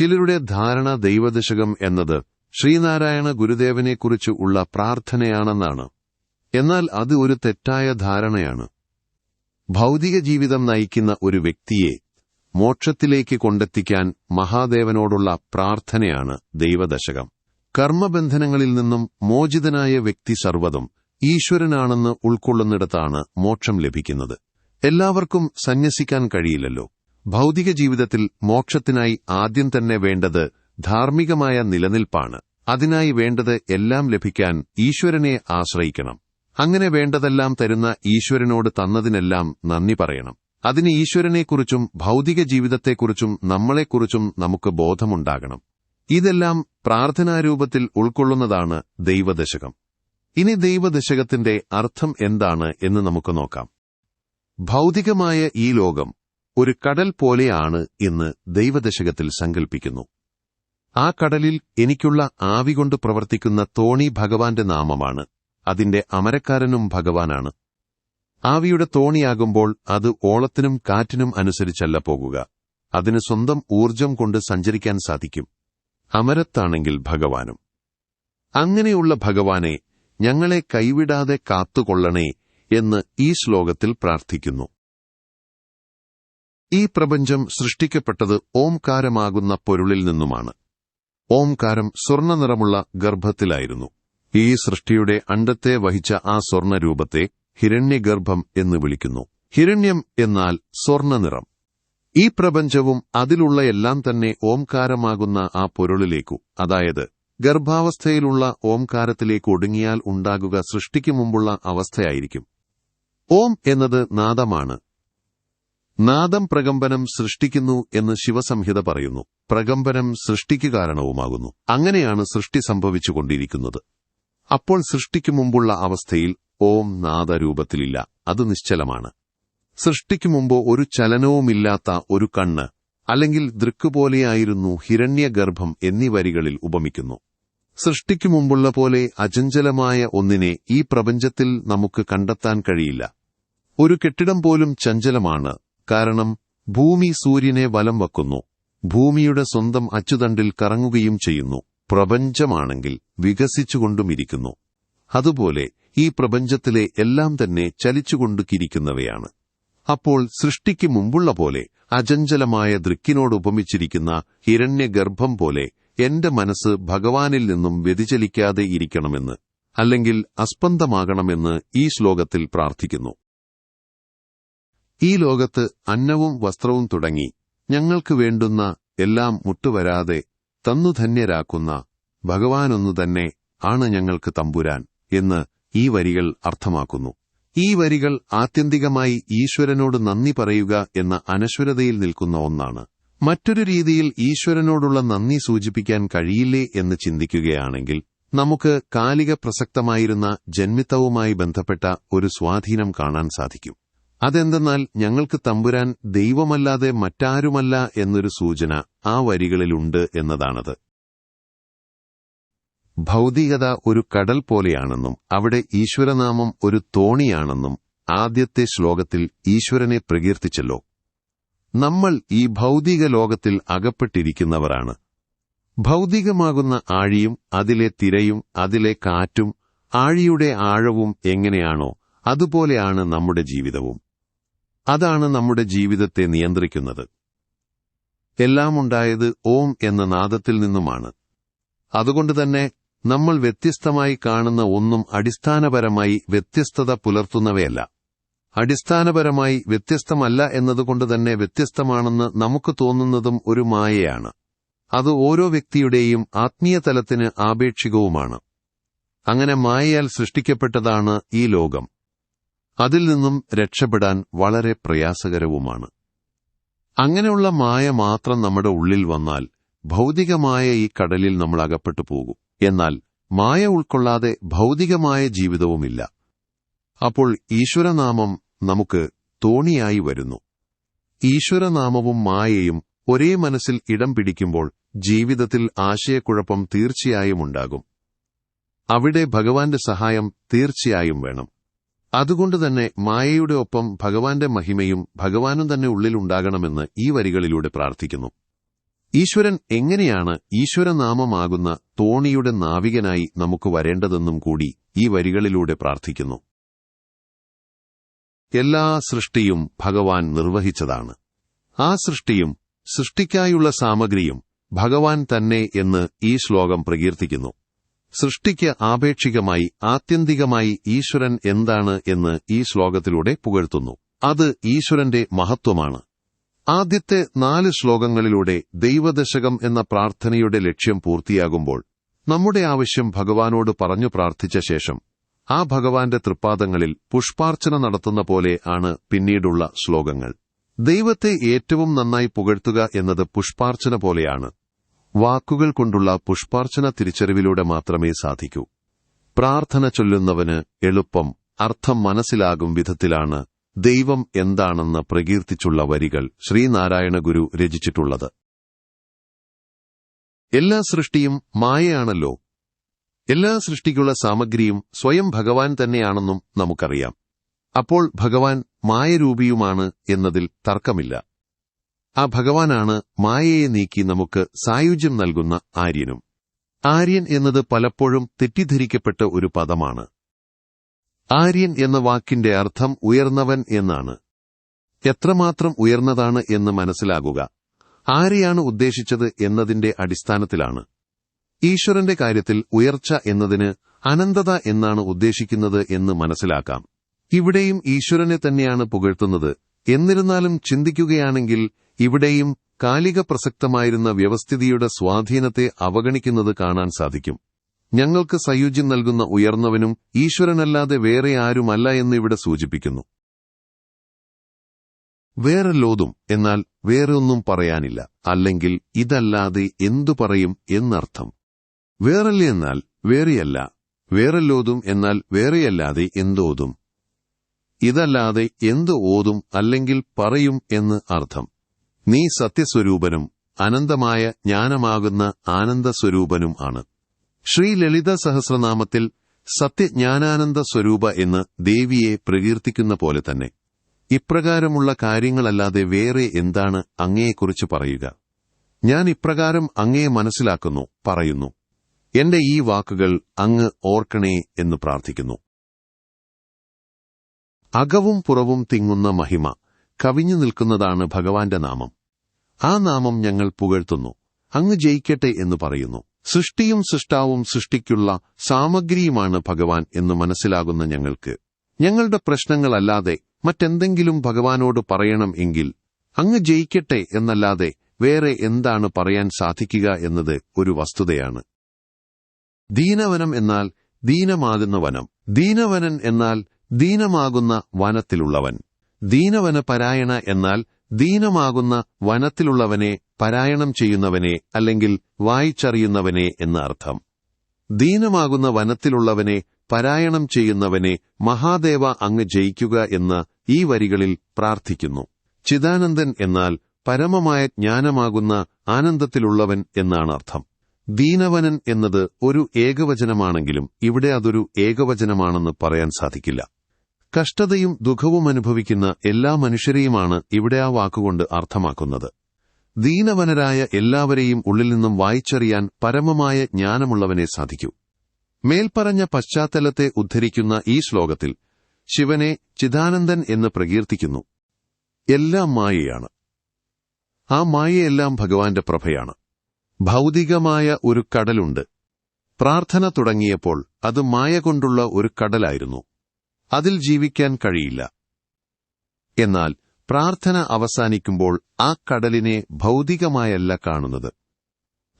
ചിലരുടെ ധാരണ ദൈവദശകം എന്നത് ശ്രീനാരായണ ഗുരുദേവനെക്കുറിച്ച് ഉള്ള പ്രാർത്ഥനയാണെന്നാണ്. എന്നാൽ അത് ഒരു തെറ്റായ ധാരണയാണ്. ഭൗതിക ജീവിതം നയിക്കുന്ന ഒരു വ്യക്തിയെ മോക്ഷത്തിലേക്ക് കൊണ്ടെത്തിക്കാൻ മഹാദേവനോടുള്ള പ്രാർത്ഥനയാണ് ദൈവദശകം. കർമ്മബന്ധനങ്ങളിൽ നിന്നും മോചിതനായ വ്യക്തി സർവതും ഈശ്വരനാണെന്ന് ഉൾക്കൊള്ളുന്നിടത്താണ് മോക്ഷം ലഭിക്കുന്നത്. എല്ലാവർക്കും സന്യസിക്കാൻ കഴിയില്ലല്ലോ. ഭൗതിക ജീവിതത്തിൽ മോക്ഷത്തിനായി ആദ്യം തന്നെ വേണ്ടത് ധാർമ്മികമായ നിലനിൽപ്പാണ്. അതിനായി വേണ്ടത് എല്ലാം ലഭിക്കാൻ ഈശ്വരനെ ആശ്രയിക്കണം. അങ്ങനെ വേണ്ടതെല്ലാം തരുന്ന ഈശ്വരനോട് തന്നതിനെല്ലാം നന്ദി പറയണം. അതിന് ഈശ്വരനെക്കുറിച്ചും ഭൗതിക ജീവിതത്തെക്കുറിച്ചും നമ്മളെക്കുറിച്ചും നമുക്ക് ബോധമുണ്ടാകണം. ഇതെല്ലാം പ്രാർത്ഥനാരൂപത്തിൽ ഉൾക്കൊള്ളുന്നതാണ് ദൈവദശകം. ഇനി ദൈവദശകത്തിന്റെ അർത്ഥം എന്താണ് എന്ന് നമുക്ക് നോക്കാം. ഭൗതികമായ ഈ ലോകം ഒരു കടൽ പോലെയാണ് എന്ന് ദൈവദശകത്തിൽ സങ്കൽപ്പിക്കുന്നു. ആ കടലിൽ എനിക്കുള്ള ആവി കൊണ്ട് പ്രവർത്തിക്കുന്ന തോണി ഭഗവാന്റെ നാമമാണ്. അതിന്റെ അമരക്കാരനും ഭഗവാനാണ്. ആവിയുടെ തോണിയാകുമ്പോൾ അത് ഓളത്തിനും കാറ്റിനും അനുസരിച്ചല്ല പോകുക. അതിന് സ്വന്തം ഊർജം കൊണ്ട് സഞ്ചരിക്കാൻ സാധിക്കും. അമരത്താണെങ്കിൽ ഭഗവാനും. അങ്ങനെയുള്ള ഭഗവാനെ ഞങ്ങളെ കൈവിടാതെ കാത്തുകൊള്ളണേ എന്ന് ഈ ശ്ലോകത്തിൽ പ്രാർത്ഥിക്കുന്നു. ഈ പ്രപഞ്ചം സൃഷ്ടിക്കപ്പെട്ടത് ഓംകാരമാകുന്ന പൊരുളിൽ നിന്നുമാണ്. ഓംകാരം സ്വർണ നിറമുള്ള ഗർഭത്തിലായിരുന്നു. ഈ സൃഷ്ടിയുടെ അണ്ടത്തെ വഹിച്ച ആ സ്വർണരൂപത്തെ ഹിരണ്യഗർഭം എന്ന് വിളിക്കുന്നു. ഹിരണ്യം എന്നാൽ സ്വർണനിറം ഈ പ്രപഞ്ചവും അതിലുള്ള എല്ലാം തന്നെ ഓംകാരമാകുന്ന ആ പൊരുളിലേക്കു അതായത് ഗർഭാവസ്ഥയിലുള്ള ഓംകാരത്തിലേക്ക് ഒടുങ്ങിയാൽ ഉണ്ടാകുക സൃഷ്ടിക്കു മുമ്പുള്ള അവസ്ഥയായിരിക്കും. ഓം എന്നത് നാദമാണ്. നാദം പ്രകമ്പനം സൃഷ്ടിക്കുന്നു എന്ന് ശിവസംഹിത പറയുന്നു. പ്രകമ്പനം സൃഷ്ടിക്ക് കാരണവുമാകുന്നു. അങ്ങനെയാണ് സൃഷ്ടി സംഭവിച്ചുകൊണ്ടിരിക്കുന്നത്. അപ്പോൾ സൃഷ്ടിക്കു മുമ്പുള്ള അവസ്ഥയിൽ ഓം നാദരൂപത്തിലില്ല. അത് നിശ്ചലമാണ്. സൃഷ്ടിക്കു മുമ്പ് ഒരു ചലനവുമില്ലാത്ത ഒരു കണ്ണ് അല്ലെങ്കിൽ ദൃക്കുപോലെയായിരുന്നു ഹിരണ്യഗർഭം എന്നീ വരികളിൽ ഉപമിക്കുന്നു. സൃഷ്ടിക്കു മുമ്പുള്ള പോലെ അചഞ്ചലമായ ഒന്നിനെ ഈ പ്രപഞ്ചത്തിൽ നമുക്ക് കണ്ടെത്താൻ കഴിയില്ല. ഒരു കെട്ടിടം പോലും ചഞ്ചലമാണ്. കാരണം ഭൂമി സൂര്യനെ വലം വക്കുന്നു ഭൂമിയുടെ സ്വന്തം അച്ചുതണ്ടിൽ കറങ്ങുകയും ചെയ്യുന്നു. പ്രപഞ്ചമാണെങ്കിൽ വികസിച്ചുകൊണ്ടുമിരിക്കുന്നു. അതുപോലെ ഈ പ്രപഞ്ചത്തിലെ എല്ലാം തന്നെ ചലിച്ചുകൊണ്ടുകിരിക്കുന്നവയാണ് അപ്പോൾ സൃഷ്ടിക്ക് മുമ്പുള്ള പോലെ അചഞ്ചലമായ ദൃക്കിനോട് ഉപമിച്ചിരിക്കുന്ന ഹിരണ്യഗർഭം പോലെ എന്റെ മനസ്സ് ഭഗവാനിൽ നിന്നും വ്യതിചലിക്കാതെ ഇരിക്കണമെന്ന് അല്ലെങ്കിൽ അസ്പന്ദമാകണമെന്ന് ഈ ശ്ലോകത്തിൽ പ്രാർത്ഥിക്കുന്നു. ഈ ലോകത്ത് അന്നവും വസ്ത്രവും തുടങ്ങി. ഞങ്ങൾക്ക് വേണ്ടുന്ന എല്ലാം മുട്ടുവരാതെ തന്നു ധന്യരാക്കുന്ന ഭഗവാനൊന്നു തന്നെ ആണ് ഞങ്ങൾക്ക് തമ്പുരാൻ എന്ന് ഈ വരികൾ അർത്ഥമാക്കുന്നു. ഈ വരികൾ ആത്യന്തികമായി ഈശ്വരനോട് നന്ദി പറയുക എന്ന അനശ്വരതയിൽ നിൽക്കുന്ന ഒന്നാണ്. മറ്റൊരു രീതിയിൽ ഈശ്വരനോടുള്ള നന്ദി സൂചിപ്പിക്കാൻ കഴിയില്ലേ എന്ന് ചിന്തിക്കുകയാണെങ്കിൽ നമുക്ക് കാലിക പ്രസക്തമായിരുന്ന ജന്മിത്തവുമായി ബന്ധപ്പെട്ട ഒരു സ്വാധീനം കാണാൻ സാധിക്കും. അതെന്തെന്നാൽ ഞങ്ങൾക്ക് തമ്പുരാൻ ദൈവമല്ലാതെ മറ്റാരുമല്ല എന്നൊരു സൂചന ആ വരികളിലുണ്ട് എന്നതാണത്. ഭൗതികത ഒരു കടൽ പോലെയാണെന്നും അവിടെ ഈശ്വരനാമം ഒരു തോണിയാണെന്നും ആദ്യത്തെ ശ്ലോകത്തിൽ ഈശ്വരനെ പ്രകീർത്തിച്ചല്ലോ. നമ്മൾ ഈ ഭൗതിക ലോകത്തിൽ അകപ്പെട്ടിരിക്കുന്നവരാണ്. ഭൗതികമാകുന്ന ആഴിയും അതിലെ തിരയും അതിലെ കാറ്റും ആഴിയുടെ ആഴവും എങ്ങനെയാണോ അതുപോലെയാണ് നമ്മുടെ ജീവിതവും. അതാണ് നമ്മുടെ ജീവിതത്തെ നിയന്ത്രിക്കുന്നത്. എല്ലാം ഉണ്ടായത് ഓം എന്ന നാദത്തിൽ നിന്നുമാണ്. അതുകൊണ്ട് തന്നെ നമ്മൾ വ്യത്യസ്തമായി കാണുന്ന ഒന്നും അടിസ്ഥാനപരമായി വ്യത്യസ്തത പുലർത്തുന്നവയല്ല. അടിസ്ഥാനപരമായി വ്യത്യസ്തമല്ല എന്നതുകൊണ്ട് തന്നെ വ്യത്യസ്തമാണെന്ന് നമുക്ക് തോന്നുന്നതും ഒരു മായയാണ്. അത് ഓരോ വ്യക്തിയുടെയും ആത്മീയ തലത്തിന് ആപേക്ഷികവുമാണ്. അങ്ങനെ മായയാൽ സൃഷ്ടിക്കപ്പെട്ടതാണ് ഈ ലോകം. അതിൽ നിന്നും രക്ഷപ്പെടാൻ വളരെ പ്രയാസകരവുമാണ്. അങ്ങനെയുള്ള മായ മാത്രം നമ്മുടെ ഉള്ളിൽ വന്നാൽ ഭൗതികമായ ഈ കടലിൽ നമ്മൾ അകപ്പെട്ടു പോകും. എന്നാൽ മായ ഉൾക്കൊള്ളാതെ ഭൗതികമായ ജീവിതവുമില്ല. അപ്പോൾ ഈശ്വരനാമം നമുക്ക് തോണിയായി വരുന്നു. ഈശ്വരനാമവും മായയും ഒരേ മനസ്സിൽ ഇടം പിടിക്കുമ്പോൾ ജീവിതത്തിൽ ആശയക്കുഴപ്പം തീർച്ചയായും ഉണ്ടാകും. അവിടെ ഭഗവാന്റെ സഹായം തീർച്ചയായും വേണം. അതുകൊണ്ട് തന്നെ മായയുടെ ഒപ്പം ഭഗവാന്റെ മഹിമയും ഭഗവാനും തന്നെ ഉള്ളിലുണ്ടാകണമെന്ന് ഈ വരികളിലൂടെ പ്രാർത്ഥിക്കുന്നു. ഈശ്വരൻ എങ്ങനെയാണ് ഈശ്വരനാമമാകുന്ന തോണിയുടെ നാവികനായി നമുക്ക് വരേണ്ടതെന്നും കൂടി ഈ വരികളിലൂടെ പ്രാർത്ഥിക്കുന്നു. എല്ലാ സൃഷ്ടിയും ഭഗവാൻ നിർവഹിച്ചതാണ്. ആ സൃഷ്ടിയും സൃഷ്ടിക്കായുള്ള സാമഗ്രിയും ഭഗവാൻ തന്നെ എന്ന് ഈ ശ്ലോകം പ്രകീർത്തിക്കുന്നു. സൃഷ്ടിക്ക് ആപേക്ഷികമായി ആത്യന്തികമായി ഈശ്വരൻ എന്താണ് എന്ന് ഈ ശ്ലോകത്തിലൂടെ പുകഴ്ത്തുന്നു. അത് ഈശ്വരന്റെ മഹത്വമാണ്. ആദ്യത്തെ നാല് ശ്ലോകങ്ങളിലൂടെ ദൈവദശകം എന്ന പ്രാർത്ഥനയുടെ ലക്ഷ്യം പൂർത്തിയാകുമ്പോൾ നമ്മുടെ ആവശ്യം ഭഗവാനോട് പറഞ്ഞു പ്രാർത്ഥിച്ച ശേഷം ആ ഭഗവാന്റെ തൃപ്പാദങ്ങളിൽ പുഷ്പാർച്ചന നടത്തുന്ന പോലെ ആണ് പിന്നീടുള്ള ശ്ലോകങ്ങൾ. ദൈവത്തെ ഏറ്റവും നന്നായി പുകഴ്ത്തുക എന്നത് പുഷ്പാർച്ചന പോലെയാണ്. വാക്കുകൾ കൊണ്ടുള്ള പുഷ്പാർച്ചന തിരിച്ചറിവിലൂടെ മാത്രമേ സാധിക്കൂ. പ്രാർത്ഥന ചൊല്ലുന്നവന് എളുപ്പം അർത്ഥം മനസ്സിലാകും വിധത്തിലാണ് ദൈവം എന്താണെന്ന് പ്രകീർത്തിച്ചുള്ള വരികൾ ശ്രീനാരായണ ഗുരു രചിച്ചിട്ടുള്ളത്. എല്ലാ സൃഷ്ടിയും മായയാണല്ലോ. എല്ലാ സൃഷ്ടിക്കുള്ള സാമഗ്രിയും സ്വയം ഭഗവാൻ തന്നെയാണെന്നും നമുക്കറിയാം. അപ്പോൾ ഭഗവാൻ മായരൂപിയുമാണ് എന്നതിൽ തർക്കമില്ല. ആ ഭഗവാനാണ് മായയെ നീക്കി നമുക്ക് സായുജ്യം നൽകുന്ന ആര്യനും. ആര്യൻ എന്നത് പലപ്പോഴും തെറ്റിദ്ധരിക്കപ്പെട്ട ഒരു പദമാണ്. ആര്യൻ എന്ന വാക്കിന്റെ അർത്ഥം ഉയർന്നവൻ എന്നാണ്. എത്രമാത്രം ഉയർന്നതാണ് എന്ന് മനസ്സിലാകുക. ആരെയാണ് ഉദ്ദേശിച്ചത് എന്നതിന്റെ അടിസ്ഥാനത്തിലാണ്. ഈശ്വരന്റെ കാര്യത്തിൽ ഉയർച്ച എന്നതിന് അനന്തത എന്നാണ് ഉദ്ദേശിക്കുന്നത് എന്ന് മനസ്സിലാക്കാം. ഇവിടെയും ഈശ്വരനെ തന്നെയാണ് പുകഴ്ത്തുന്നത്. എന്നിരുന്നാലും ചിന്തിക്കുകയാണെങ്കിൽ ഇവിടെയും കാലിക പ്രസക്തമായിരുന്ന വ്യവസ്ഥിതിയുടെ സ്വാധീനത്തെ അവഗണിക്കുന്നത് കാണാൻ സാധിക്കും. ഞങ്ങൾക്ക് സയുജ്യം നൽകുന്ന ഉയർന്നവനും ഈശ്വരനല്ലാതെ വേറെ ആരുമല്ല എന്ന് ഇവിടെ സൂചിപ്പിക്കുന്നു. വേറെ ലോതും എന്നാൽ വേറെ ഒന്നും പറയാനില്ല. അല്ലെങ്കിൽ ഇതല്ലാതെ എന്തു പറയും എന്നർത്ഥം. വേറല്ല എന്നാൽ വേറെയല്ല. വേറെ ലോതും എന്നാൽ വേറെയല്ലാതെ എന്തോതും. ഇതല്ലാതെ എന്ത് ഓതും അല്ലെങ്കിൽ പറയും എന്ന് അർത്ഥം. നീ സത്യസ്വരൂപനും അനന്തമായ ജ്ഞാനമാകുന്ന ആനന്ദസ്വരൂപനും ആണ്. ശ്രീ ലളിത സഹസ്രനാമത്തിൽ സത്യജ്ഞാനാനന്ദ സ്വരൂപ എന്ന് ദേവിയെ പ്രകീർത്തിക്കുന്ന പോലെ തന്നെ. ഇപ്രകാരമുള്ള കാര്യങ്ങളല്ലാതെ വേറെ എന്താണ് അങ്ങയെക്കുറിച്ച് പറയുക? ഞാൻ ഇപ്രകാരം അങ്ങയെ മനസ്സിലാക്കുന്നു പറയുന്നു. എന്റെ ഈ വാക്കുകൾ അങ്ങ് ഓർക്കണേ എന്ന് പ്രാർത്ഥിക്കുന്നു. അകവും പുറവും തിങ്ങുന്ന മഹിമ. കവിഞ്ഞു നിൽക്കുന്നതാണ് ഭഗവാന്റെ നാമം. ആ നാമം ഞങ്ങൾ പുകഴ്ത്തുന്നു. അങ്ങ് ജയിക്കട്ടെ എന്ന് പറയുന്നു. സൃഷ്ടിയും സൃഷ്ടാവും സൃഷ്ടിക്കുള്ള സാമഗ്രിയുമാണ് ഭഗവാൻ എന്ന് മനസ്സിലാകുന്ന ഞങ്ങൾക്ക്. ഞങ്ങളുടെ പ്രശ്നങ്ങളല്ലാതെ മറ്റെന്തെങ്കിലും ഭഗവാനോട് പറയണം എങ്കിൽ അങ്ങ് ജയിക്കട്ടെ എന്നല്ലാതെ വേറെ എന്താണ് പറയാൻ സാധിക്കുക എന്നത് ഒരു വസ്തുതയാണ്. ദീനവനം എന്നാൽ ദീനമാകുന്ന വനം. ദീനവനൻ എന്നാൽ ദീനമാകുന്ന വനത്തിലുള്ളവൻ. ദീനവന പരായണ എന്നാൽ ദീനമാകുന്ന വനത്തിലുള്ളവനെ പരായണം ചെയ്യുന്നവനെ അല്ലെങ്കിൽ വായിച്ചറിയുന്നവനെ എന്ന അർത്ഥം ദീനമാകുന്ന വനത്തിലുള്ളവനെ പരായണം ചെയ്യുന്നവനെ മഹാദേവ അങ്ങ് ജയിക്കുക എന്ന് ഈ വരികളിൽ പ്രാർത്ഥിക്കുന്നു. ചിദാനന്ദൻ എന്നാൽ പരമമായ ജ്ഞാനമാകുന്ന ആനന്ദത്തിലുള്ളവൻ എന്നാണ് അർത്ഥം ദീനവനൻ എന്നത് ഒരു ഏകവചനമാണെങ്കിലും ഇവിടെ അതൊരു ഏകവചനമാണെന്ന് പറയാൻ സാധിക്കില്ല. കഷ്ടതയും ദുഃഖവും അനുഭവിക്കുന്ന എല്ലാ മനുഷ്യരെയുമാണ് ഇവിടെ ആ വാക്കുകൊണ്ട് അർത്ഥമാക്കുന്നത്. ദീനവനരായ എല്ലാവരെയും ഉള്ളിൽ നിന്നും വായിച്ചറിയാൻ പരമമായ ജ്ഞാനമുള്ളവനെ സാധിക്കൂ. മേൽപ്പറഞ്ഞ പശ്ചാത്തലത്തെ ഉദ്ധരിക്കുന്ന ഈ ശ്ലോകത്തിൽ ശിവനെ ചിദാനന്ദൻ എന്ന് പ്രകീർത്തിക്കുന്നു. എല്ലാം മായയാണ്. ആ മായയെല്ലാം ഭഗവാന്റെ പ്രഭയാണ്. ഭൗതികമായ ഒരു കടലുണ്ട്. പ്രാർത്ഥന തുടങ്ങിയപ്പോൾ അത് മായ കൊണ്ടുള്ള ഒരു കടലായിരുന്നു. അതിൽ ജീവിക്കാൻ കഴിയില്ല. എന്നാൽ പ്രാർത്ഥന അവസാനിക്കുമ്പോൾ ആ കടലിനെ ഭൗതികമായല്ല കാണുന്നത്.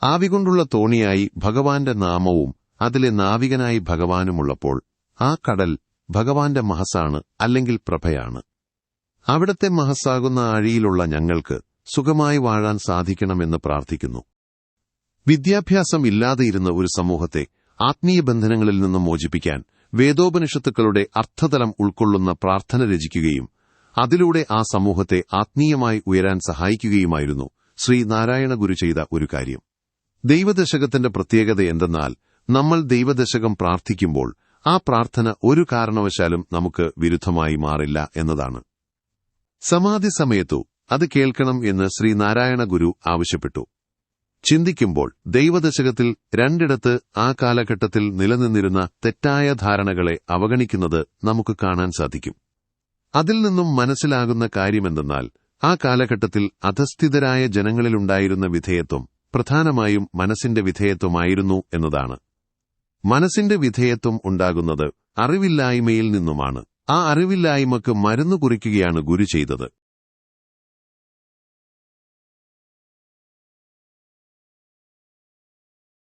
ആവികൊണ്ടുള്ള തോണിയായി ഭഗവാന്റെ നാമവും അതിലെ നാവികനായി ഭഗവാനുമുള്ളപ്പോൾ ആ കടൽ ഭഗവാന്റെ മഹസാണ് അല്ലെങ്കിൽ പ്രഭയാണ്. അവിടത്തെ മഹസാകുന്ന ആഴിയിലുള്ള ഞങ്ങൾക്ക് സുഖമായി വാഴാൻ സാധിക്കണമെന്ന് പ്രാർത്ഥിക്കുന്നു. വിദ്യാഭ്യാസം ഇല്ലാതെയിരുന്ന ഒരു സമൂഹത്തെ ആത്മീയ ബന്ധനങ്ങളിൽ നിന്നും മോചിപ്പിക്കാൻ വേദോപനിഷത്തുക്കളുടെ അർത്ഥതലം ഉൾക്കൊള്ളുന്ന പ്രാർത്ഥന രചിക്കുകയും അതിലൂടെ ആ സമൂഹത്തെ ആത്മീയമായി ഉയരാൻ സഹായിക്കുകയുമായിരുന്നു ശ്രീ നാരായണ ഗുരു ചെയ്ത ഒരു കാര്യം. ദൈവദശകത്തിന്റെ പ്രത്യേകത എന്തെന്നാൽ നമ്മൾ ദൈവദശകം പ്രാർത്ഥിക്കുമ്പോൾ ആ പ്രാർത്ഥന ഒരു കാരണവശാലും നമുക്ക് വിരുദ്ധമായി മാറില്ല എന്നതാണ്. സമാധി സമയത്തു അത് കേൾക്കണം എന്ന് ശ്രീ നാരായണ ഗുരു ആവശ്യപ്പെട്ടു. ചിന്തിക്കുമ്പോൾ ദൈവദശകത്തിൽ രണ്ടിടത്ത് ആ കാലഘട്ടത്തിൽ നിലനിന്നിരുന്ന തെറ്റായ ധാരണകളെ അവഗണിക്കുന്നത് നമുക്ക് കാണാൻ സാധിക്കും. അതിൽ നിന്നും മനസ്സിലാകുന്ന കാര്യമെന്തെന്നാൽ ആ കാലഘട്ടത്തിൽ അധസ്ഥിതരായ ജനങ്ങളിലുണ്ടായിരുന്ന വിധേയത്വം പ്രധാനമായും മനസ്സിന്റെ വിധേയത്വമായിരുന്നു എന്നതാണ്. മനസ്സിന്റെ വിധേയത്വം ഉണ്ടാകുന്നത് അറിവില്ലായ്മയിൽ നിന്നുമാണ്. ആ അറിവില്ലായ്മക്ക് മരുന്ന് കുറിക്കുകയാണ് ഗുരു ചെയ്തത്.